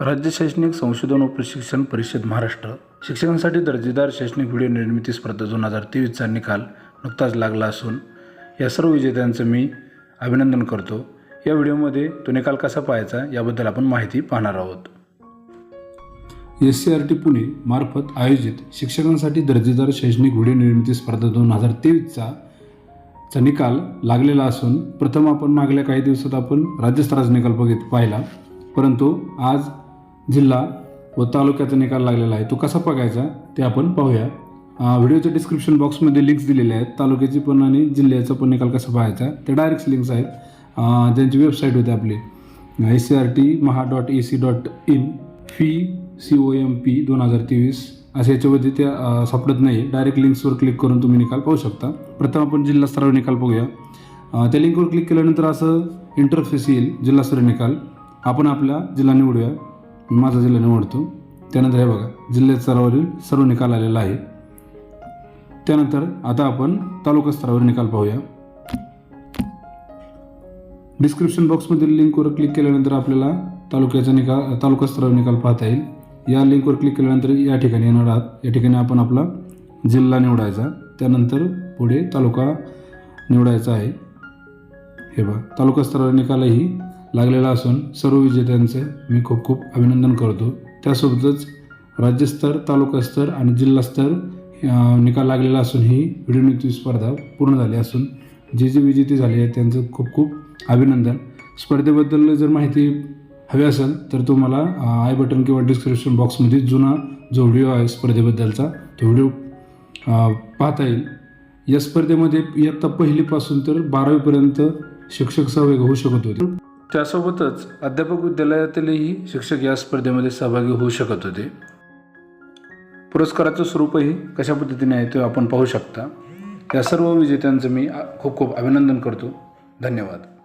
राज्य शैक्षणिक संशोधन व प्रशिक्षण परिषद महाराष्ट्र. शिक्षकांसाठी दर्जेदार शैक्षणिक व्हिडिओ निर्मिती स्पर्धा दोन हजार तेवीसचा निकाल नुकताच लागला असून या सर्व विजेत्यांचं मी अभिनंदन करतो. या व्हिडिओमध्ये तो निकाल कसा पाहायचा याबद्दल आपण माहिती पाहणार आहोत. S C R T Pune मार्फत आयोजित शिक्षकांसाठी दर्जेदार शैक्षणिक व्हिडिओ निर्मिती स्पर्धा दोन हजार तेवीसचा चा निकाल लागलेला असून प्रथम आपण मागल्या काही दिवसात आपण राज्यस्तराचा निकाल बघित पाहिला. परंतु आज जिल्हा व तालुक्याचा निकाल लागलेला आहे. तो कसा बघायचा ते आपण पाहूया. व्हिडिओच्या डिस्क्रिप्शन बॉक्समध्ये लिंक्स दिलेले आहेत. तालुक्याची पण आणि जिल्ह्याचा पण निकाल कसा पाहायचा ते डायरेक्ट लिंक्स आहेत. ज्यांची वेबसाईट होते आपली. S C R T Maha dot A C dot in fee C O M P दोन हजार तेवीस. असे याच्यामध्ये ते सापडत नाही डायरेक्ट लिंक्सवर क्लिक करून तुम्ही निकाल पाहू शकता. प्रथम आपण जिल्हास्तरावर निकाल बघूया. त्या लिंकवर क्लिक केल्यानंतर असं इंटरफेस येईल जिल्हास्तरीय निकाल. आपण आपला जिल्हा निवडूया. माझा जिल्हा निवडतो. त्यानंतर हे बघा जिल्ह्या स्तरावरील सर्व निकाल आलेला आहे. त्यानंतर आता आपण तालुका स्तरावर निकाल पाहूया. डिस्क्रिप्शन बॉक्समधील लिंकवर क्लिक केल्यानंतर आपल्याला तालुक्याचा निकाल तालुका स्तरावर निकाल पाहता येईल. या लिंकवर क्लिक केल्यानंतर या ठिकाणी येणार आहात. या ठिकाणी आपण आपला जिल्हा निवडायचा. त्यानंतर पुढे तालुका निवडायचा आहे. हे बघा तालुका स्तरावर निकालही लागलेला असून सर्व विजेत्यांचे मी खूप खूप अभिनंदन करतो. त्यासोबतच राज्यस्तर तालुकास्तर आणि जिल्हास्तर निकाल लागलेला असून ही व्हिडिओ स्पर्धा पूर्ण झाली असून जे जे विजेते झाले आहेत त्यांचं खूप खूप अभिनंदन. स्पर्धेबद्दल जर माहिती हवी असेल तर तुम्हाला आय बटन किंवा डिस्क्रिप्शन बॉक्समध्ये जुना जो व्हिडिओ आहे स्पर्धेबद्दलचा तो व्हिडिओ पाहता येईल. या स्पर्धेमध्ये इयत्ता पहिलीपासून तर बारावीपर्यंत शिक्षक सहभागी होऊ शकत होते. त्यासोबतच अध्यापक विद्यालयातीलही शिक्षक या स्पर्धेमध्ये सहभागी होऊ शकत होते. पुरस्काराचं स्वरूपही कशा पद्धतीने आहे ते आपण पाहू शकता. या सर्व विजेत्यांचं मी खूप खूप अभिनंदन करतो. धन्यवाद.